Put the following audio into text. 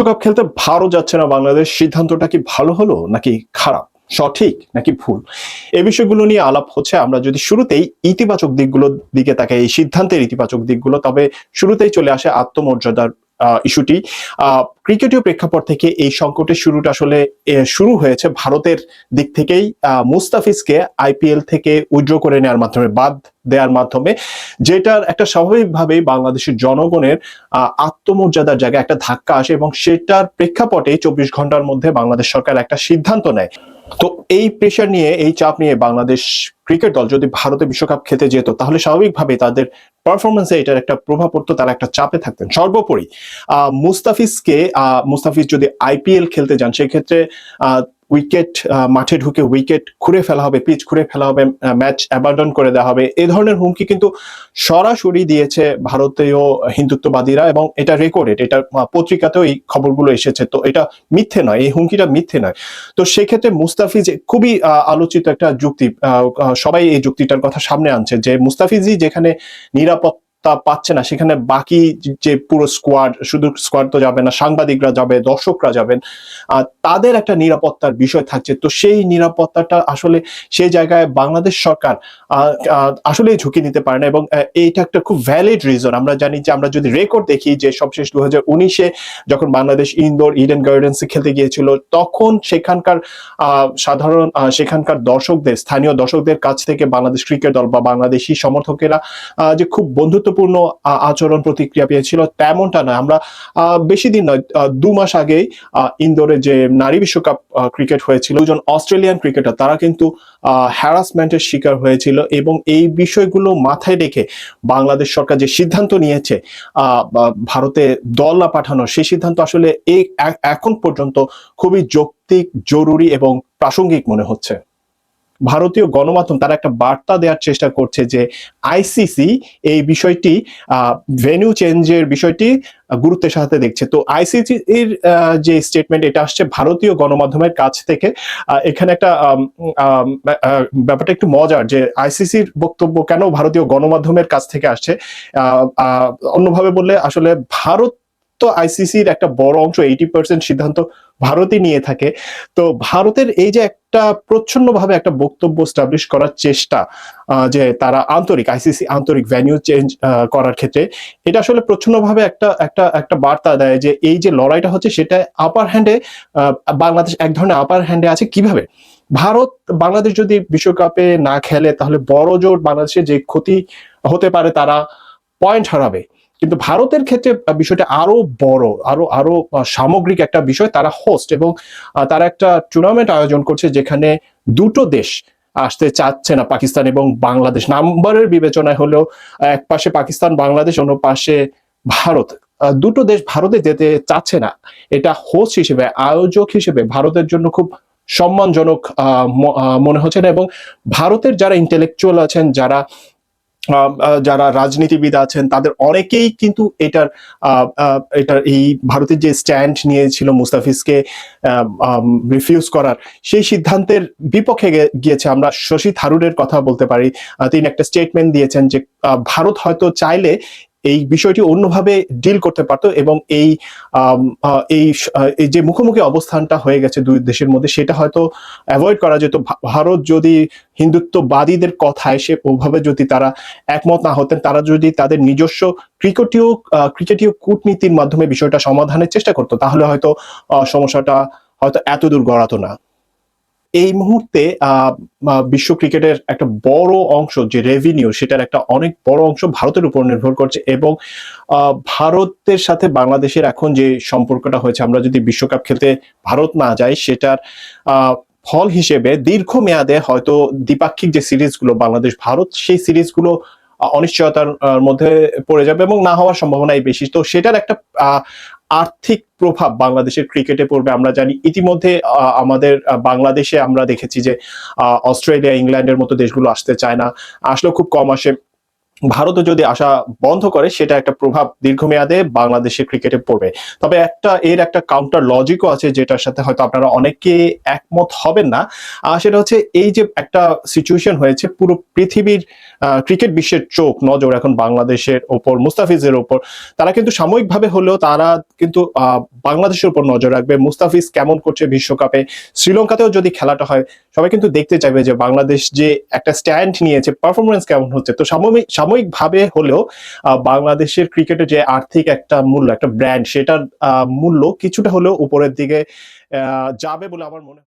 বিশ্বকাপ খেলতে ভারত যাচ্ছে না বাংলাদেশ। সিদ্ধান্তটা কি ভালো হলো নাকি খারাপ? সঠিক নাকি ভুল? এ বিষয়গুলো নিয়ে আলাপ হচ্ছে। আমরা যদি শুরুতেই ইতিবাচক দিকগুলোর দিকে তাকাই, এই সিদ্ধান্তের ইতিবাচক দিকগুলো, তবে শুরুতেই চলে আসে আত্মমর্যাদার ইস্যুটি। ক্রিকেটীয় প্রেক্ষাপট থেকে এই সংকটের শুরুটা আসলে শুরু হয়েছে ভারতের দিক থেকেই। মুস্তাফিজকে আইপিএল থেকে উইড্র করে নেওয়ার মাধ্যমে, বাদ দেওয়ার মাধ্যমে, যেটার একটা স্বাভাবিকভাবেই বাংলাদেশের জনগণের আত্মমর্যাদার জায়গায় একটা ধাক্কা আসে এবং সেটার প্রেক্ষাপটে চব্বিশ ঘণ্টার মধ্যে বাংলাদেশ সরকার একটা সিদ্ধান্ত নেয়। তো এই প্রেশার নিয়ে, এই চাপ নিয়ে বাংলাদেশ ক্রিকেট দল যদি ভারতে বিশ্বকাপ খেতে যেত তাহলে স্বাভাবিকভাবে তাদের পারফরমেন্সে এটার একটা প্রভাব পড়তো তারা একটা চাপে থাকতেন। সর্বোপরি আহ, মুস্তাফিজকে আহ, মুস্তাফিজ যদি আইপিএল খেলতে যান সেক্ষেত্রে উইকেট মাঠে ঢুকে উইকেট খুঁড়ে ফেলা হবে পিচ খুঁড়ে ফেলা হবে ম্যাচ অ্যাবান্ডন করে দেওয়া হবে। এ ধরনের হুমকি কিন্তু সরাসরি দিয়েছে ভারতীয় হিন্দুত্ববাদীরা এবং এটা রেকর্ডেড এটা পত্রিকাতেও এই খবরগুলো এসেছে। তো এটা মিথ্যে নয়, এই হুমকিটা মিথ্যে নয়। তো সেক্ষেত্রে মুস্তাফিজ খুবই আলোচিত একটা যুক্তি সবাই এই যুক্তিটার কথা সামনে আনছে যে মুস্তাফিজই যেখানে নিরাপত্তা পাচ্ছে না। সেখানে বাকি যে পুরো স্কোয়াড শুধু স্কোয়াড তো যাবে না সাংবাদিকরা যাবে দর্শকরা যাবেন তাদের একটা নিরাপত্তার বিষয় থাকছে। তো সেই নিরাপত্তাটা আসলে সেই জায়গায় বাংলাদেশ সরকার আহ, আহ, আসলে ঝুঁকি নিতে পারে না এবং এইটা একটা খুব ভ্যালিড রিজন আমরা জানি যে আমরা যদি রেকর্ড দেখি যে সবশেষ দু হাজার উনিশে যখন বাংলাদেশ ইন্দোর ইডেন গার্ডেন্সে খেলতে গিয়েছিল তখন সেখানকার সাধারণ সেখানকার দর্শকদের স্থানীয় দর্শকদের কাছ থেকে বাংলাদেশ ক্রিকেট দল বা বাংলাদেশি সমর্থকেরা যে খুব বন্ধুত্বপূর্ণ আচরণ প্রতিক্রিয়া পেয়েছিল। তেমনটা নয়, আমরা বেশি দিন নয় দু মাস আগেই ইন্দোরে যে নারী বিশ্বকাপ ক্রিকেট হয়েছিল, দুজন অস্ট্রেলিয়ান ক্রিকেটার, তারা কিন্তু হ্যারাসমেন্টের শিকার হয়েছিল এবং এই বিষয়গুলো মাথায় রেখে বাংলাদেশ সরকার যে সিদ্ধান্ত নিয়েছে ভারতে দল না পাঠানোর সেই সিদ্ধান্ত আসলে এই এখন পর্যন্ত খুবই যৌক্তিক, জরুরি এবং প্রাসঙ্গিক মনে হচ্ছে। ভারতীয় গণমাধ্যম তারা একটা বার্তা দেওয়ার চেষ্টা করছে যে আইসিসি এই বিষয়টি ভেন্যু চেঞ্জের বিষয়টি গুরুত্বের সাথে দেখছে। তো আইসিসি এর যে স্টেটমেন্ট এটা আসছে ভারতীয় গণমাধ্যমের কাছ থেকে। এখানে একটা ব্যাপারটা একটু মজার যে আইসিসির বক্তব্য কেন ভারতীয় গণমাধ্যমের কাছ থেকে আসছে? অন্যভাবে বললে আসলে ভারত তো আইসিসির একটা বড় অংশ এইটি পার্সেন্ট সিদ্ধান্ত ভারতই নিয়ে থাকে। তো ভারতের এই যে একটা প্রচ্ছন্নভাবে একটা বক্তব্য স্টাবলিশ করার চেষ্টা যে তারা আন্তরিক আইসিসি আন্তরিক ভ্যানিউ চেঞ্জ করার ক্ষেত্রে, এটা আসলে প্রচ্ছন্নভাবে একটা একটা একটা বার্তা দেয় যে এই যে লড়াইটা হচ্ছে সেটা আপার হ্যান্ডে বাংলাদেশ এক ধরনের আপার হ্যান্ডে আছে কীভাবে? ভারত, বাংলাদেশ যদি বিশ্বকাপে না খেলে তাহলে বড় জোর বাংলাদেশের যে ক্ষতি হতে পারে তারা পয়েন্ট হারাবে। কিন্তু ভারতের ক্ষেত্রে বিষয়টা আরও বড়, আরও আরও সামগ্রিক একটা বিষয়, তারা হোস্ট এবং তারা একটা টুর্নামেন্ট আয়োজন করছে যেখানে দুটো দেশ আসতে চাচ্ছে না, পাকিস্তান এবং বাংলাদেশ। নাম্বারের বিবেচনায় হলেও এক পাশে পাকিস্তান, বাংলাদেশ, অন্য পাশে ভারত। দুটো দেশ ভারতে যেতে চাচ্ছে না। এটা হোস্ট হিসেবে, আয়োজক হিসেবে ভারতের জন্য খুব সম্মানজনক মনে হচ্ছে না এবং ভারতের যারা ইন্টেলেকচুয়াল আছেন, যারা যারা রাজনীতিবিদ আছেন, তাদের অনেকেই কিন্তু এটার এটার এই ভারতের যে স্ট্যান্ড নিয়েছিল মুস্তাফিজকে রিফিউজ করার, সেই সিদ্ধান্তের বিপক্ষে গিয়েছে। আমরা শশী থারুরের কথা বলতে পারি। তিনি একটা স্টেটমেন্ট দিয়েছেন যে ভারত হয়তো চাইলে এই বিষয়টি অন্যভাবে ডিল করতে পারতো এবং এই এই যে মুখোমুখি অবস্থানটা হয়ে গেছে দুই দেশের মধ্যে, সেটা হয়তো অ্যাভয়েড করা যেত। ভারত যদি হিন্দুত্ববাদীদের কথায় সে ওভাবে যদি তারা একমত না হতেন, তারা যদি তাদের নিজস্ব ক্রিকেটীয় ক্রিকেটীয় কূটনীতির মাধ্যমে বিষয়টা সমাধানের চেষ্টা করতো, তাহলে হয়তো সমস্যাটা হয়তো এত দূর গড়াতো না। এই মুহূর্তে বিশ্ব ক্রিকেটের একটা বড় অংশ যে রেভিনিউ সেটার একটা অনেক বড় অংশ ভারতের উপর নির্ভর করছে এবং ভারতের সাথে বাংলাদেশের এখন যে সম্পর্কটা হয়েছে, আমরা যদি বিশ্বকাপ খেলতে ভারত না যাই, সেটার ফল হিসেবে দীর্ঘমেয়াদে হয়তো দ্বিপাক্ষিক যে সিরিজগুলো বাংলাদেশ ভারত সেই সিরিজগুলো অনিশ্চয়তার মধ্যে পড়ে যাবে এবং না হওয়ার সম্ভাবনাই বেশি। তো সেটার একটা আর্থিক প্রভাব বাংলাদেশের ক্রিকেটে পড়বে আমরা জানি। ইতিমধ্যে আমাদের বাংলাদেশে আমরা দেখেছি যে অস্ট্রেলিয়া, ইংল্যান্ডের মতো দেশগুলো আসতে চায় না। আসলেও খুব কম আসে। ভারতও যদি আসা বন্ধ করে, সেটা একটা প্রভাব দীর্ঘমেয়াদে বাংলাদেশের ক্রিকেটে পড়বে। তবে একটা, এর একটা কাউন্টার লজিকও আছে যেটার সাথে হয়তো আপনারা অনেকে একমত হবেন না। সেটা হচ্ছে এই যে একটা সিচুয়েশন হয়েছে, পুরো পৃথিবীর ক্রিকেট বিশ্বের চোখ, নজর এখন বাংলাদেশের ওপর, মুস্তাফিজের ওপর। তারা কিন্তু সাময়িকভাবে হলেও তারা কিন্তু বাংলাদেশের উপর নজর রাখবে। মুস্তাফিজ কেমন করছে বিশ্বকাপে, শ্রীলঙ্কাতেও যদি খেলাটা হয়, সবাই কিন্তু দেখতে চাইবে যে বাংলাদেশ যে একটা স্ট্যান্ড নিয়েছে পারফরমেন্স কেমন হচ্ছে। তো সাময়িক সাময়িকভাবে হলেও বাংলাদেশের ক্রিকেটে যে আর্থিক একটা মূল্য, একটা ব্র্যান্ড সেটার মূল্য কিছুটা হলেও উপরের দিকে যাবে বলে আমার মনে